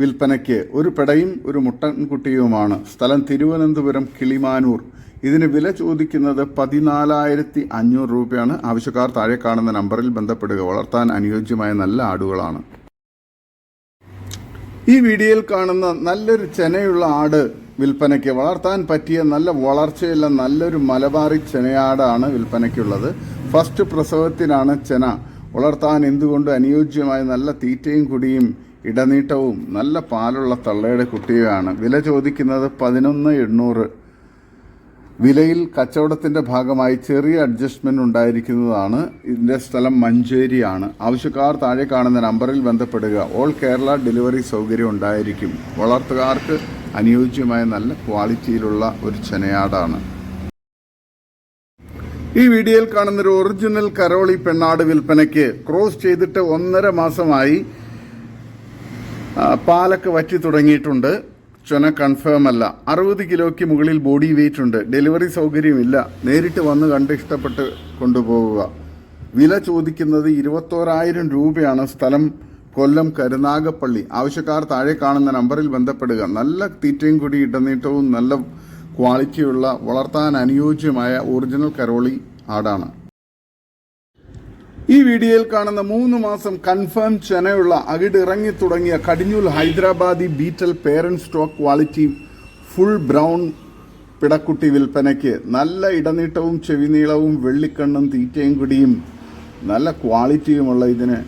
വിൽപ്പനയ്ക്ക് ഒരു പെടയും ഒരു മുട്ടൻകുട്ടിയുമാണ്. സ്ഥലം തിരുവനന്തപുരം കിളിമാനൂർ. ഇതിന് വില ചോദിക്കുന്നത് പതിനാലായിരത്തി അഞ്ഞൂറ് രൂപയാണ്. ആവശ്യക്കാർ താഴെ കാണുന്ന നമ്പറിൽ ബന്ധപ്പെടുക. വളർത്താൻ അനുയോജ്യമായ നല്ല ആടുകളാണ്. ഈ വീഡിയോയിൽ കാണുന്ന നല്ലൊരു ചെനയുള്ള ആട് വിൽപ്പനയ്ക്ക് വളർത്താൻ പറ്റിയ നല്ല വളർച്ചയുള്ള നല്ലൊരു മലബാറി ചെനയാടാണ് വിൽപ്പനയ്ക്കുള്ളത്. ഫസ്റ്റ് പ്രസവത്തിനാണ് ചെന. വളർത്താൻ എന്തുകൊണ്ട് അനുയോജ്യമായ നല്ല തീറ്റയും കുടിയും ഇടനീട്ടവും നല്ല പാലുള്ള തള്ളയുടെ കുട്ടിയുമാണ് വില ചോദിക്കുന്നത് പതിനൊന്ന് എണ്ണൂറ്. വിലയിൽ കച്ചവടത്തിന്റെ ഭാഗമായി ചെറിയ അഡ്ജസ്റ്റ്മെന്റ് ഉണ്ടായിരിക്കുന്നതാണ്. ഇതിന്റെ സ്ഥലം മഞ്ചേരിയാണ്. ആവശ്യക്കാർ താഴെ കാണുന്ന നമ്പറിൽ ബന്ധപ്പെടുക. ഓൾ കേരള ഡെലിവറി സൗകര്യം ഉണ്ടായിരിക്കും. വളർത്തുകാർക്ക് അനുയോജ്യമായ നല്ല ക്വാളിറ്റിയിലുള്ള ഒരു ചെനയാടാണ്. ഈ വീഡിയോയിൽ കാണുന്ന ഒരു ഒറിജിനൽ കരോളി പെണ്ണാട് വിൽപ്പനയ്ക്ക് ക്രോസ് ചെയ്തിട്ട് ഒന്നര മാസമായി പാലൊക്കെ വറ്റി തുടങ്ങിയിട്ടുണ്ട്. ചുന കൺഫേം അല്ല. അറുപത് കിലോയ്ക്ക് മുകളിൽ ബോഡി വെയിറ്റ് ഉണ്ട്. ഡെലിവറി സൗകര്യമില്ല. നേരിട്ട് വന്ന് കണ്ട് ഇഷ്ടപ്പെട്ട് കൊണ്ടുപോവുക. വില ചോദിക്കുന്നത് ഇരുപത്തോരായിരം രൂപയാണ്. സ്ഥലം കൊല്ലം കരുനാഗപ്പള്ളി. ആവശ്യക്കാർ താഴെ കാണുന്ന നമ്പറിൽ ബന്ധപ്പെടുക. നല്ല തീറ്റയും കൂടി ഇടനീട്ടവും നല്ല ക്വാളിറ്റിയുള്ള വളർത്താൻ അനുയോജ്യമായ ഒറിജിനൽ കരോളി ആടാണ്. ഈ വീഡിയോയിൽ കാണുന്ന മൂന്ന് മാസം കൺഫേം ചെനയുള്ള അകിടിറങ്ങി തുടങ്ങിയ കടിഞ്ഞൂൽ Hyderabadi Beetal parent stock quality full brown പിടക്കുട്ടി വിൽപ്പനയ്ക്ക് നല്ല ഇടനീട്ടവും ചെവിനീളവും വെള്ളിക്കണ്ണും തീറ്റയും കുടിയും നല്ല ക്വാളിറ്റിയുമുള്ള ഇതിന്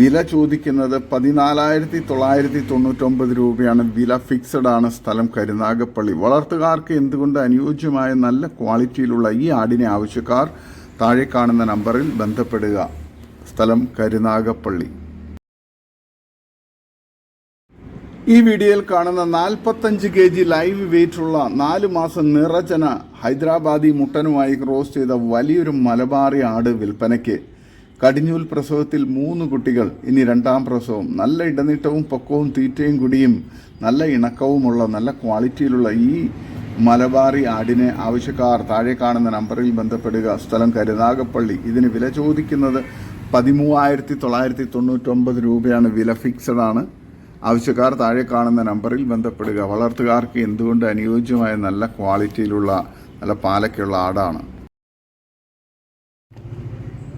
വില ചോദിക്കുന്നത് പതിനാലായിരത്തി തൊള്ളായിരത്തി തൊണ്ണൂറ്റൊമ്പത് രൂപയാണ്. വില ഫിക്സഡ് ആണ് സ്ഥലം കരുനാഗപ്പള്ളി. വളർത്തുകാർക്ക് എന്തുകൊണ്ട് അനുയോജ്യമായ നല്ല ക്വാളിറ്റിയിലുള്ള ഈ ആടിനെ ആവശ്യക്കാർ താഴെ കാണുന്ന നമ്പറിൽ ബന്ധപ്പെടുക. സ്ഥലം കരുനാഗപ്പള്ളി. ഈ വീഡിയോയിൽ കാണുന്ന നാൽപ്പത്തഞ്ച് കെ ജി ലൈവ് വെയിറ്റ് ഉള്ള നാല് മാസം നിറചന ഹൈദരാബാദി മുട്ടനുമായി ക്രോസ് ചെയ്ത വലിയൊരു മലബാറി ആട് വിൽപ്പനയ്ക്ക് കടിഞ്ഞൂൽ പ്രസവത്തിൽ മൂന്ന് കുട്ടികൾ. ഇനി രണ്ടാം പ്രസവം. നല്ല ഇടനീട്ടവും പൊക്കവും തീറ്റയും കുടിയും നല്ല ഇണക്കവുമുള്ള നല്ല ക്വാളിറ്റിയിലുള്ള ഈ മലബാറി ആടിനെ ആവശ്യക്കാർ താഴെ കാണുന്ന നമ്പറിൽ ബന്ധപ്പെടുക. സ്ഥലം കരുനാഗപ്പള്ളി. ഇതിന് വില ചോദിക്കുന്നത് പതിമൂവായിരത്തി തൊള്ളായിരത്തി തൊണ്ണൂറ്റൊമ്പത് രൂപയാണ്. വില ഫിക്സഡ് ആണ് ആവശ്യക്കാർ താഴെ കാണുന്ന നമ്പറിൽ ബന്ധപ്പെടുക. വളർത്തുകാർക്ക് എന്തുകൊണ്ട് അനുയോജ്യമായ നല്ല ക്വാളിറ്റിയിലുള്ള നല്ല പാലക്കുള്ള ആടാണ്.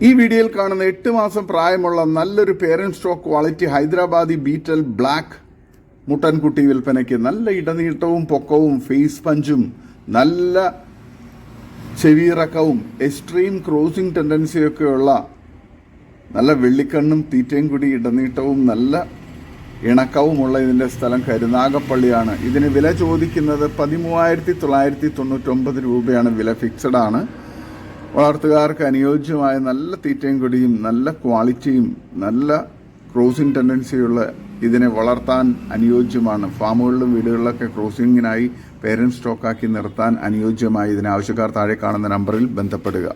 ഈ വീഡിയോയിൽ കാണുന്ന എട്ട് മാസം പ്രായമുള്ള നല്ലൊരു parent stock quality Hyderabadi Beetal black മുട്ടൻകുട്ടി വിൽപ്പനയ്ക്ക് നല്ല ഇടനീട്ടവും പൊക്കവും ഫേസ് പഞ്ചും നല്ല ചെവിയിറക്കവും എക്സ്ട്രീം ക്രോസിംഗ് ടെൻഡൻസിയൊക്കെയുള്ള നല്ല വെള്ളിക്കണ്ണും തീറ്റയും കൂടി ഇടനീട്ടവും നല്ല ഇണക്കവുമുള്ള ഇതിന്റെ സ്ഥലം കരുനാഗപ്പള്ളിയാണ് ഇതിന് വില ചോദിക്കുന്നത് പതിമൂവായിരത്തി തൊള്ളായിരത്തി തൊണ്ണൂറ്റൊമ്പത് രൂപയാണ്. വില ഫിക്സഡ് ആണ്. വളർത്തുകാർക്ക് അനുയോജ്യമായ നല്ല തീറ്റയും കൊടിയും നല്ല ക്വാളിറ്റിയും നല്ല ക്രോസിംഗ് ടെൻഡൻസിയുള്ള ഇതിനെ വളർത്താൻ അനുയോജ്യമാണ്. ഫാമുകളിലും വീടുകളിലൊക്കെ ക്രോസിംഗിനായി പേരൻസ് സ്റ്റോക്കാക്കി നിർത്താൻ അനുയോജ്യമായി. ഇതിന് ആവശ്യക്കാർ താഴെ കാണുന്ന നമ്പറിൽ ബന്ധപ്പെടുക.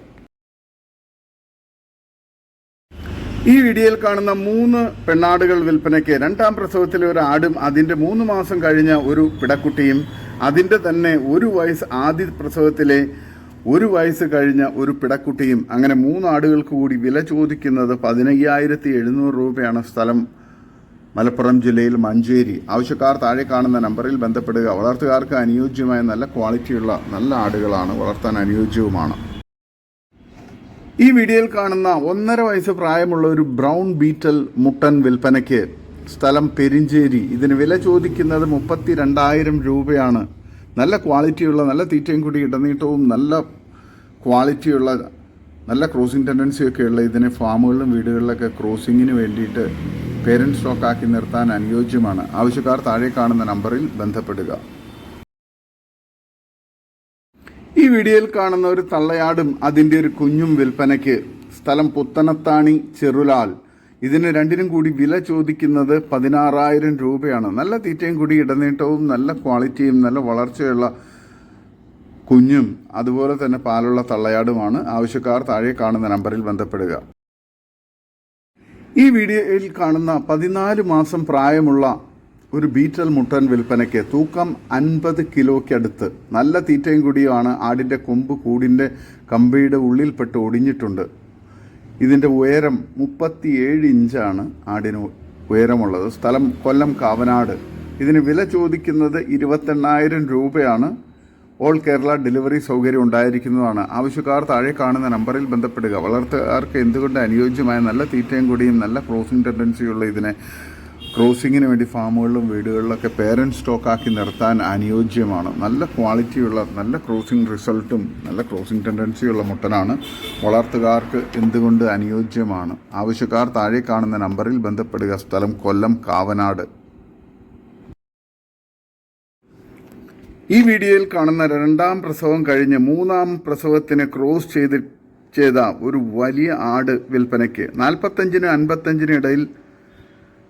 ഈ വീഡിയോയിൽ കാണുന്ന മൂന്ന് പെണ്ണാടുകൾ വിൽപ്പനയ്ക്ക് രണ്ടാം പ്രസവത്തിലെ ഒരു ആടും അതിന്റെ മൂന്ന് മാസം കഴിഞ്ഞ ഒരു പിടക്കുട്ടിയും അതിന്റെ തന്നെ ഒരു വയസ്സ് ആദ്യ പ്രസവത്തിലെ ഒരു വയസ്സ് കഴിഞ്ഞ ഒരു പിടക്കുട്ടിയും അങ്ങനെ മൂന്ന് ആടുകൾക്ക് കൂടി വില ചോദിക്കുന്നത് പതിനയ്യായിരത്തി എഴുന്നൂറ് രൂപയാണ് സ്ഥലം. മലപ്പുറം ജില്ലയിൽ മഞ്ചേരി. ആവശ്യക്കാർ താഴെ കാണുന്ന നമ്പറിൽ ബന്ധപ്പെടുക. വളർത്തുകാർക്ക് അനുയോജ്യമായ നല്ല ക്വാളിറ്റിയുള്ള നല്ല ആടുകളാണ് വളർത്താൻ അനുയോജ്യവുമാണ്. ഈ വീഡിയോയിൽ കാണുന്ന ഒന്നര വയസ്സ് പ്രായമുള്ള ഒരു ബ്രൗൺ ബീറ്റൽ മുട്ടൻ വിൽപ്പനയ്ക്ക് സ്ഥലം പെരിഞ്ചേരി. ഇതിന് വില ചോദിക്കുന്നത് മുപ്പത്തി രണ്ടായിരം രൂപയാണ്. നല്ല ക്വാളിറ്റിയുള്ള നല്ല തീറ്റയും കൂടി ഇടനീട്ടവും നല്ല ക്വാളിറ്റിയുള്ള നല്ല ക്രോസിംഗ് ടെൻഡൻസിയൊക്കെയുള്ള ഇതിനെ ഫാമുകളിലും വീടുകളിലൊക്കെ ക്രോസിങ്ങിന് വേണ്ടിയിട്ട് പേരന്റ് സ്റ്റോക്കാക്കി നിർത്താൻ അനുയോജ്യമാണ്. ആവശ്യക്കാർ താഴെ കാണുന്ന നമ്പറിൽ ബന്ധപ്പെടുക. ഈ വീഡിയോയിൽ കാണുന്ന ഒരു തള്ളയാടും അതിന്റെ ഒരു കുഞ്ഞും വിൽപ്പനയ്ക്ക് സ്ഥലം പുത്തനത്താണി ചെറുലാൽ. ഇതിന് രണ്ടിനും കൂടി വില ചോദിക്കുന്നത് പതിനാറായിരം രൂപയാണ്. നല്ല തീറ്റയും കൂടി ഇടനീട്ടവും നല്ല ക്വാളിറ്റിയും നല്ല വളർച്ചയുള്ള കുഞ്ഞും അതുപോലെ തന്നെ പാലുള്ള തള്ളയാടുമാണ്. ആവശ്യക്കാർ താഴെ കാണുന്ന നമ്പറിൽ ബന്ധപ്പെടുക. ഈ വീഡിയോയിൽ കാണുന്ന പതിനാല് മാസം പ്രായമുള്ള ഒരു ബീറ്റൽ മുട്ടൻ വിൽപ്പനയ്ക്ക് തൂക്കം അൻപത് കിലോയ്ക്കടുത്ത് നല്ല തീറ്റയും കൂടിയുമാണ് ആടിന്റെ കൊമ്പ് കൂടിന്റെ കമ്പിയുടെ ഉള്ളിൽപ്പെട്ട് ഒടിഞ്ഞിട്ടുണ്ട്. ഇതിന്റെ ഉയരം മുപ്പത്തിയേഴ് ഇഞ്ചാണ് ആടിന് ഉയരമുള്ളത്. സ്ഥലം കൊല്ലം കാവനാട്. ഇതിന് വില ചോദിക്കുന്നത് ഇരുപത്തെണ്ണായിരം രൂപയാണ്. ഓൾ കേരള ഡെലിവറി സൗകര്യം ഉണ്ടായിരിക്കുന്നതാണ്. ആവശ്യക്കാർ താഴെ കാണുന്ന നമ്പറിൽ ബന്ധപ്പെടുക. വളർത്തുകാർക്ക് എന്തുകൊണ്ട് അനുയോജ്യമായ നല്ല തീറ്റയും കൂടിയും നല്ല ക്രോസിംഗ് ടെൻഡൻസിയുള്ള ഇതിനെ ക്രോസിങ്ങിന് വേണ്ടി ഫാമുകളിലും വീടുകളിലൊക്കെ പേരന്റ് സ്റ്റോക്കാക്കി നിർത്താൻ അനുയോജ്യമാണ്. നല്ല ക്വാളിറ്റിയുള്ള നല്ല ക്രോസിംഗ് റിസൾട്ടും നല്ല ക്രോസിംഗ് ടെൻഡൻസിയുള്ള മുട്ടനാണ്. വളർത്തുകാർക്ക് എന്തുകൊണ്ട് അനുയോജ്യമാണ്? ആവശ്യക്കാർ താഴെ കാണുന്ന നമ്പറിൽ ബന്ധപ്പെടുക. സ്ഥലം കൊല്ലം കാവനാട്. ഈ വീഡിയോയിൽ കാണുന്ന രണ്ടാം പ്രസവം കഴിഞ്ഞ് മൂന്നാം പ്രസവത്തിന് ക്രോസ് ചെയ്ത് ചെയ്ത ഒരു വലിയ ആട് വിൽപ്പനയ്ക്ക് നാൽപ്പത്തഞ്ചിന് അൻപത്തഞ്ചിന് ഇടയിൽ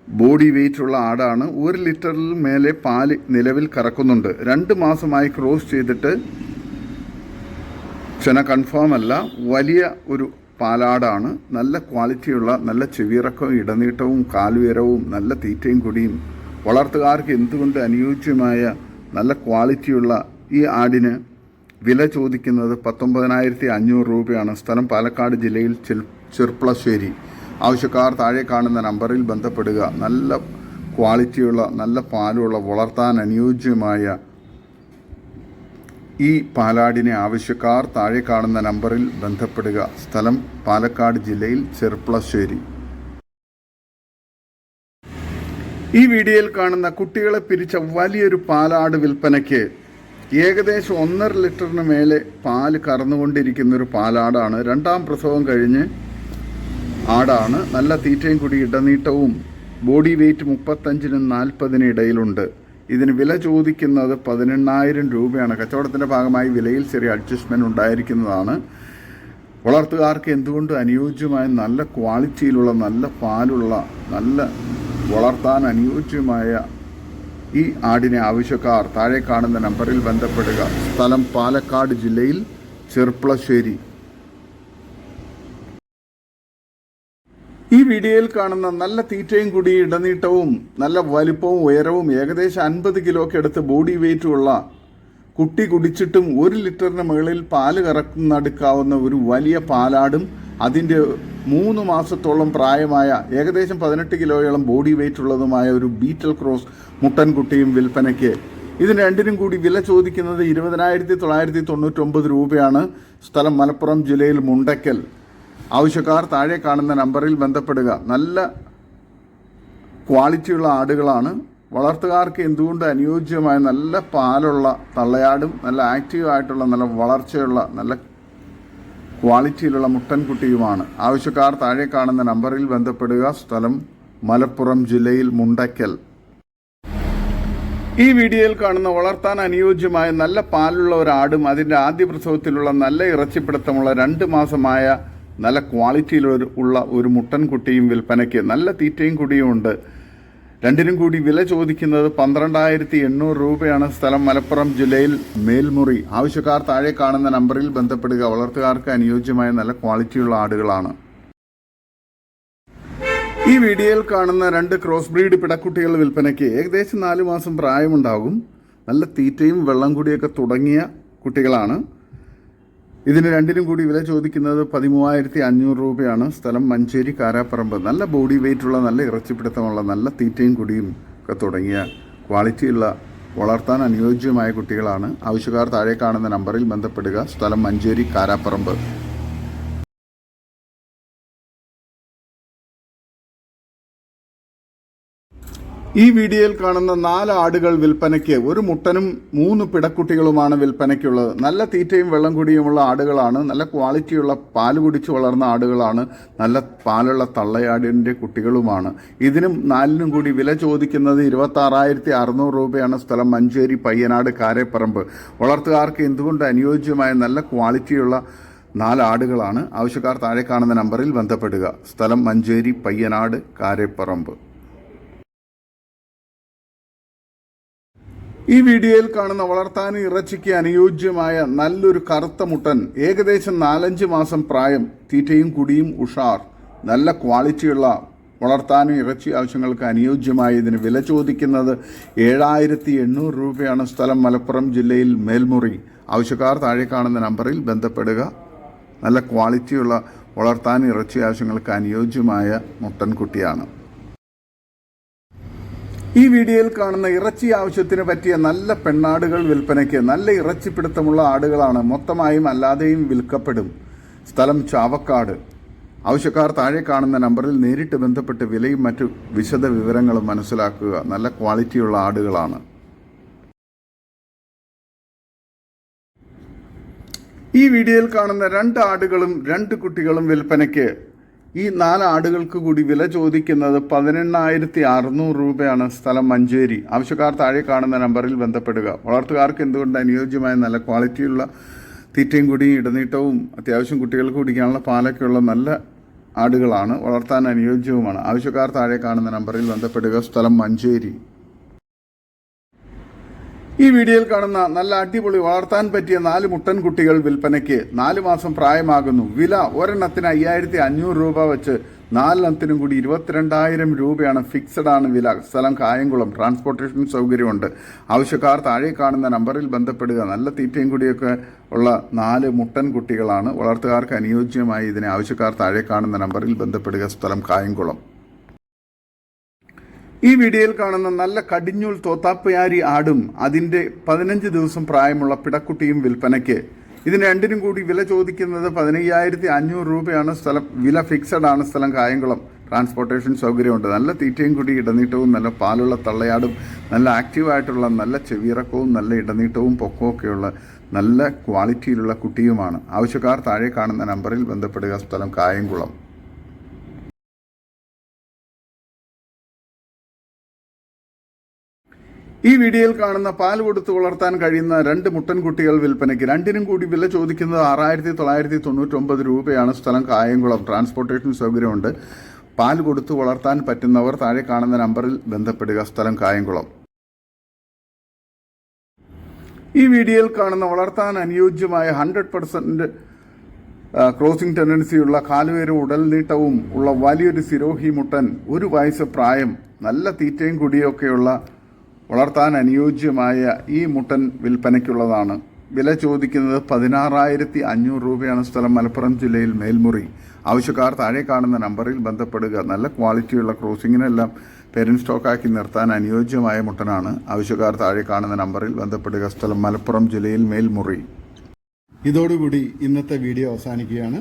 ബോഡി വെയിറ്റ് ഉള്ള ആടാണ്. ഒരു ലിറ്ററിൽ മേലെ പാൽ നിലവിൽ കറക്കുന്നുണ്ട്. രണ്ട് മാസമായി ക്രോസ് ചെയ്തിട്ട് ക്ഷണ കൺഫേം അല്ല വലിയ ഒരു പാലാടാണ്. നല്ല ക്വാളിറ്റിയുള്ള നല്ല ചെവിയിറക്കവും ഇടനീട്ടവും കാലുയരവും നല്ല തീറ്റയും കുടിയും വളർത്തുകാർക്ക് എന്തുകൊണ്ട് അനുയോജ്യമായ നല്ല ക്വാളിറ്റിയുള്ള ഈ ആടിന് വില ചോദിക്കുന്നത് പത്തൊമ്പതിനായിരത്തി അഞ്ഞൂറ് രൂപയാണ്. സ്ഥലം പാലക്കാട് ജില്ലയിൽ ചെർപ്പളശ്ശേരി. ആവശ്യക്കാർ താഴെ കാണുന്ന നമ്പറിൽ ബന്ധപ്പെടുക. നല്ല ക്വാളിറ്റിയുള്ള നല്ല പാലുള്ള വളർത്താൻ അനുയോജ്യമായ ഈ പാലാടിനെ ആവശ്യക്കാർ താഴെ കാണുന്ന നമ്പറിൽ ബന്ധപ്പെടുക. സ്ഥലം പാലക്കാട് ജില്ലയിൽ ചെർപ്പളശ്ശേരി. ഈ വീഡിയോയിൽ കാണുന്ന കുട്ടികളെ പിരിച്ച വലിയൊരു പാലാട് വിൽപ്പനയ്ക്ക് ഏകദേശം ഒന്നര ലിറ്ററിന് മേലെ പാൽ കറന്നുകൊണ്ടിരിക്കുന്ന ഒരു പാലാടാണ്. രണ്ടാം പ്രസവം കഴിഞ്ഞ് ആടാണ്. നല്ല തീറ്റയും കൂടി ഇടനീട്ടവും ബോഡി വെയ്റ്റ് മുപ്പത്തഞ്ചിനും നാൽപ്പതിനും ഇടയിലുണ്ട്. ഇതിന് വില ചോദിക്കുന്നത് പതിനെണ്ണായിരം രൂപയാണ്. കച്ചവടത്തിന്റെ ഭാഗമായി വിലയിൽ ചെറിയ അഡ്ജസ്റ്റ്മെന്റ് ഉണ്ടായിരിക്കുന്നതാണ്. വളർത്തുകാർക്ക് എന്തുകൊണ്ട് അനുയോജ്യമായ നല്ല ക്വാളിറ്റിയിലുള്ള നല്ല പാലുള്ള നല്ല വളർത്താൻ അനുയോജ്യമായ ഈ ആടിനെ ആവശ്യക്കാർ താഴെ കാണുന്ന നമ്പറിൽ ബന്ധപ്പെടുക. സ്ഥലം പാലക്കാട് ജില്ലയിൽ ചെർപ്പളശ്ശേരി. ഈ വീഡിയോയിൽ കാണുന്ന നല്ല തീറ്റയും കൂടി ഇടനീട്ടവും നല്ല വലിപ്പവും ഉയരവും ഏകദേശം അൻപത് കിലോയ്ക്ക് അടുത്ത് ബോഡി വെയിറ്റും ഉള്ള കുട്ടി കുടിച്ചിട്ടും ഒരു ലിറ്ററിന് മുകളിൽ പാൽ കറക്കുന്നടുക്കാവുന്ന ഒരു വലിയ പാലാടും അതിന്റെ മൂന്ന് മാസത്തോളം പ്രായമായ ഏകദേശം പതിനെട്ട് കിലോയോളം ബോഡി വെയിറ്റ് ഉള്ളതുമായ ഒരു ബീറ്റൽ ക്രോസ് മുട്ടൻകുട്ടിയും വിൽപ്പനയ്ക്ക്. ഇതിന് രണ്ടിനും കൂടി വില ചോദിക്കുന്നത് ഇരുപതിനായിരത്തി തൊള്ളായിരത്തി തൊണ്ണൂറ്റൊമ്പത് രൂപയാണ്. സ്ഥലം മലപ്പുറം ജില്ലയിൽ മുണ്ടക്കൽ. ആവശ്യക്കാർ താഴെ കാണുന്ന നമ്പറിൽ ബന്ധപ്പെടുക. നല്ല ക്വാളിറ്റിയുള്ള ആടുകളാണ്. വളർത്തുകാർക്ക് എന്തുകൊണ്ട് അനുയോജ്യമായ നല്ല പാലുള്ള തള്ളയാടും നല്ല ആക്റ്റീവ് ആയിട്ടുള്ള നല്ല വളർച്ചയുള്ള നല്ല ക്വാളിറ്റിയിലുള്ള മുട്ടൻകുട്ടിയുമാണ്. ആവശ്യക്കാർ താഴെ കാണുന്ന നമ്പറിൽ ബന്ധപ്പെടുക. സ്ഥലം മലപ്പുറം ജില്ലയിൽ മുണ്ടയ്ക്കൽ. ഈ വീഡിയോയിൽ കാണുന്ന വളർത്താൻ അനുയോജ്യമായ നല്ല പാലുള്ള ഒരു ആടും അതിന്റെ ആദ്യ പ്രസവത്തിലുള്ള നല്ല ഇറച്ചിപ്പിടുത്തമുള്ള രണ്ട് മാസമായ നല്ല ക്വാളിറ്റിയിലുള്ള ഒരു മുട്ടൻകുട്ടിയും വിൽപ്പനയ്ക്ക് നല്ല തീറ്റയും കുടിയും ഉണ്ട്. രണ്ടിനും കൂടി വില ചോദിക്കുന്നത് പന്ത്രണ്ടായിരത്തി എണ്ണൂറ് രൂപയാണ്. സ്ഥലം മലപ്പുറം ജില്ലയിൽ മേൽമുറി. ആവശ്യക്കാർ താഴെ കാണുന്ന നമ്പറിൽ ബന്ധപ്പെടുക. വളർത്തുകാർക്ക് അനുയോജ്യമായ നല്ല ക്വാളിറ്റിയുള്ള ആടുകളാണ്. ഈ വീഡിയോയിൽ കാണുന്ന രണ്ട് ക്രോസ് ബ്രീഡ് പിടക്കുട്ടികൾ വിൽപ്പനയ്ക്ക് ഏകദേശം നാല് മാസം പ്രായമുണ്ടാകും. നല്ല തീറ്റയും വെള്ളം കൂടിയൊക്കെ തുടങ്ങിയ കുട്ടികളാണ്. ഇതിന് രണ്ടിനും കൂടി വില ചോദിക്കുന്നത് പതിമൂവായിരത്തി അഞ്ഞൂറ് രൂപയാണ്. സ്ഥലം മഞ്ചേരി കാരാപ്പറമ്പ്. നല്ല ബോഡി വെയിറ്റുള്ള നല്ല ഇറച്ചിപ്പിടുത്തമുള്ള നല്ല തീറ്റയും കുടിയും ഒക്കെ തുടങ്ങിയ ക്വാളിറ്റിയുള്ള വളർത്താൻ അനുയോജ്യമായ കുട്ടികളാണ്. ആവശ്യക്കാർ താഴെ കാണുന്ന നമ്പറിൽ ബന്ധപ്പെടുക. സ്ഥലം മഞ്ചേരി കാരാപ്പറമ്പ്. ഈ വീഡിയോയിൽ കാണുന്ന നാല് ആടുകൾ വിൽപ്പനയ്ക്ക് ഒരു മുട്ടനും മൂന്ന് പിടക്കുട്ടികളുമാണ് വിൽപ്പനയ്ക്കുള്ളത്. നല്ല തീറ്റയും വെള്ളം കുടിയുമുള്ള ആടുകളാണ്. നല്ല ക്വാളിറ്റിയുള്ള പാൽ കുടിച്ച് വളർന്ന ആടുകളാണ്. നല്ല പാലുള്ള തള്ളയാടിന്റെ കുട്ടികളുമാണ്. ഇതിനും നാലിനും കൂടി വില ചോദിക്കുന്നത് ഇരുപത്തി ആറായിരത്തി അറുന്നൂറ് രൂപയാണ് സ്ഥലം മഞ്ചേരി പയ്യനാട് കാരേപ്പറമ്പ്. വളർത്തുകാർക്ക് എന്തുകൊണ്ട് അനുയോജ്യമായ നല്ല ക്വാളിറ്റിയുള്ള നാല് ആടുകളാണ്? ആവശ്യക്കാർ താഴെ കാണുന്ന നമ്പറിൽ ബന്ധപ്പെടുക. സ്ഥലം മഞ്ചേരി പയ്യനാട് കാരേപ്പറമ്പ്. ഈ വീഡിയോയിൽ കാണുന്ന വളർത്താനും ഇറച്ചിക്ക് അനുയോജ്യമായ നല്ലൊരു കറുത്ത മുട്ടൻ ഏകദേശം നാലഞ്ച് മാസം പ്രായം തീറ്റയും കുടിയും ഉഷാർ നല്ല ക്വാളിറ്റിയുള്ള വളർത്താനും ഇറച്ചി ആവശ്യങ്ങൾക്ക് അനുയോജ്യമായ ഇതിന് വില ചോദിക്കുന്നത് ഏഴായിരത്തി എണ്ണൂറ് രൂപയാണ് സ്ഥലം മലപ്പുറം ജില്ലയിൽ മേൽമുറി. ആവശ്യക്കാർ താഴെ കാണുന്ന നമ്പറിൽ ബന്ധപ്പെടുക. നല്ല ക്വാളിറ്റിയുള്ള വളർത്താനും ഇറച്ചി ആവശ്യങ്ങൾക്ക് അനുയോജ്യമായ മുട്ടൻകുട്ടിയാണ്. ഈ വീഡിയോയിൽ കാണുന്ന ഇറച്ചി ആവശ്യത്തിന് പറ്റിയ നല്ല പെണ്ണാടുകൾ വിൽപ്പനയ്ക്ക് നല്ല ഇറച്ചിപ്പിടുത്തമുള്ള ആടുകളാണ് മൊത്തമായും അല്ലാതെയും വിൽക്കപ്പെടും. സ്ഥലം ചാവക്കാട്. ആവശ്യക്കാർ താഴെ കാണുന്ന നമ്പറിൽ നേരിട്ട് ബന്ധപ്പെട്ട് വിലയും മറ്റു വിശദ വിവരങ്ങളും മനസ്സിലാക്കുക. നല്ല ക്വാളിറ്റിയുള്ള ആടുകളാണ്. ഈ വീഡിയോയിൽ കാണുന്ന രണ്ട് ആടുകളും രണ്ട് കുട്ടികളും വിൽപ്പനയ്ക്ക് ഈ നാല് ആടുകൾക്ക് കൂടി വില ചോദിക്കുന്നത് പതിനെണ്ണായിരത്തി അറുന്നൂറ് രൂപയാണ് സ്ഥലം മഞ്ചേരി. ആവശ്യക്കാർ താഴെ കാണുന്ന നമ്പറിൽ ബന്ധപ്പെടുക. വളർത്തുകാർക്ക് എന്തുകൊണ്ട് അനുയോജ്യമായ നല്ല ക്വാളിറ്റിയുള്ള തീറ്റയും കുടിയും ഇടനീട്ടവും അത്യാവശ്യം കുട്ടികൾക്ക് കുടിക്കാനുള്ള പാലൊക്കെയുള്ള നല്ല ആടുകളാണ് വളർത്താൻ അനുയോജ്യവുമാണ്. ആവശ്യക്കാർ താഴെ കാണുന്ന നമ്പറിൽ ബന്ധപ്പെടുക. സ്ഥലം മഞ്ചേരി. ഈ വീഡിയോയിൽ കാണുന്ന നല്ല അടിപൊളി വളർത്താൻ പറ്റിയ നാല് മുട്ടൻ കുട്ടികൾ വിൽപ്പനയ്ക്ക് നാല് മാസം പ്രായമാകുന്നു. വില ഒരെണ്ണത്തിന് അയ്യായിരത്തി അഞ്ഞൂറ് രൂപ വെച്ച് നാലെണ്ണത്തിനും കൂടി ഇരുപത്തിരണ്ടായിരം രൂപയാണ് ഫിക്സഡ് ആണ് വില. സ്ഥലം കായംകുളം. ട്രാൻസ്പോർട്ടേഷൻ സൗകര്യമുണ്ട്. ആവശ്യക്കാർ താഴെ കാണുന്ന നമ്പറിൽ ബന്ധപ്പെടുക. നല്ല തീറ്റയും കൂടിയൊക്കെ ഉള്ള നാല് മുട്ടൻ കുട്ടികളാണ്. വളർത്തുകാർക്ക് അനുയോജ്യമായി ഇതിനെ ആവശ്യക്കാർ താഴെ കാണുന്ന നമ്പറിൽ ബന്ധപ്പെടുക. സ്ഥലം കായംകുളം. ഈ വീഡിയോയിൽ കാണുന്ന നല്ല കടിഞ്ഞൂൽ തോത്താപ്പയാരി ആടും അതിന്റെ പതിനഞ്ച് ദിവസം പ്രായമുള്ള പിടക്കുട്ടിയും വിൽപ്പനയ്ക്ക്. ഇതിന് രണ്ടിനും കൂടി വില ചോദിക്കുന്നത് പതിനയ്യായിരത്തി അഞ്ഞൂറ് രൂപയാണ് സ്ഥലം. വില ഫിക്സഡ് ആണ് സ്ഥലം കായംകുളം. ട്രാൻസ്പോർട്ടേഷൻ സൗകര്യമുണ്ട്. നല്ല തീറ്റയും കൂടി ഇടനീട്ടവും നല്ല പാലുള്ള തള്ളയാടും നല്ല ആക്റ്റീവായിട്ടുള്ള നല്ല ചെവിയിറക്കവും നല്ല ഇടനീട്ടവും പൊക്കമൊക്കെയുള്ള നല്ല ക്വാളിറ്റിയിലുള്ള കുട്ടിയുമാണ്. ആവശ്യക്കാർ താഴെ കാണുന്ന നമ്പറിൽ ബന്ധപ്പെടുക. സ്ഥലം കായംകുളം. ഈ വീഡിയോയിൽ കാണുന്ന പാൽ കൊടുത്ത് വളർത്താൻ കഴിയുന്ന രണ്ട് മുട്ടൻകുട്ടികൾ വിൽപ്പനയ്ക്ക് രണ്ടിനും കൂടി വില ചോദിക്കുന്നത് ആറായിരത്തി തൊള്ളായിരത്തി തൊണ്ണൂറ്റൊമ്പത് രൂപയാണ്. സ്ഥലം കായംകുളം. ട്രാൻസ്പോർട്ടേഷൻ സൗകര്യമുണ്ട്. പാൽ കൊടുത്ത് വളർത്താൻ പറ്റുന്നവർ താഴെ കാണുന്ന നമ്പറിൽ ബന്ധപ്പെടുക. സ്ഥലം കായംകുളം. ഈ വീഡിയോയിൽ കാണുന്ന വളർത്താൻ അനുയോജ്യമായ ഹൺഡ്രഡ് പെർസെന്റ് ക്രോസിംഗ് ടെൻഡൻസിയുള്ള കാലുവേരും ഉടൽ നീട്ടവും ഉള്ള വലിയൊരു സിരോഹി മുട്ടൻ ഒരു വയസ്സ് പ്രായം നല്ല തീറ്റയും കുടിയൊക്കെയുള്ള വളർത്താൻ അനുയോജ്യമായ ഈ മുട്ടൻ വിൽപ്പനയ്ക്കുള്ളതാണ്. വില ചോദിക്കുന്നത് പതിനാറായിരത്തി അഞ്ഞൂറ് രൂപയാണ് സ്ഥലം മലപ്പുറം ജില്ലയിൽ മേൽമുറി. ആവശ്യക്കാർ താഴെ കാണുന്ന നമ്പറിൽ ബന്ധപ്പെടുക. നല്ല ക്വാളിറ്റിയുള്ള ക്രോസിങ്ങിനെല്ലാം പെരൻ സ്റ്റോക്കാക്കി നിർത്താൻ അനുയോജ്യമായ മുട്ടനാണ്. ആവശ്യക്കാർ താഴെ കാണുന്ന നമ്പറിൽ ബന്ധപ്പെടുക. സ്ഥലം മലപ്പുറം ജില്ലയിൽ മേൽമുറി. ഇതോടുകൂടി ഇന്നത്തെ വീഡിയോ അവസാനിക്കുകയാണ്.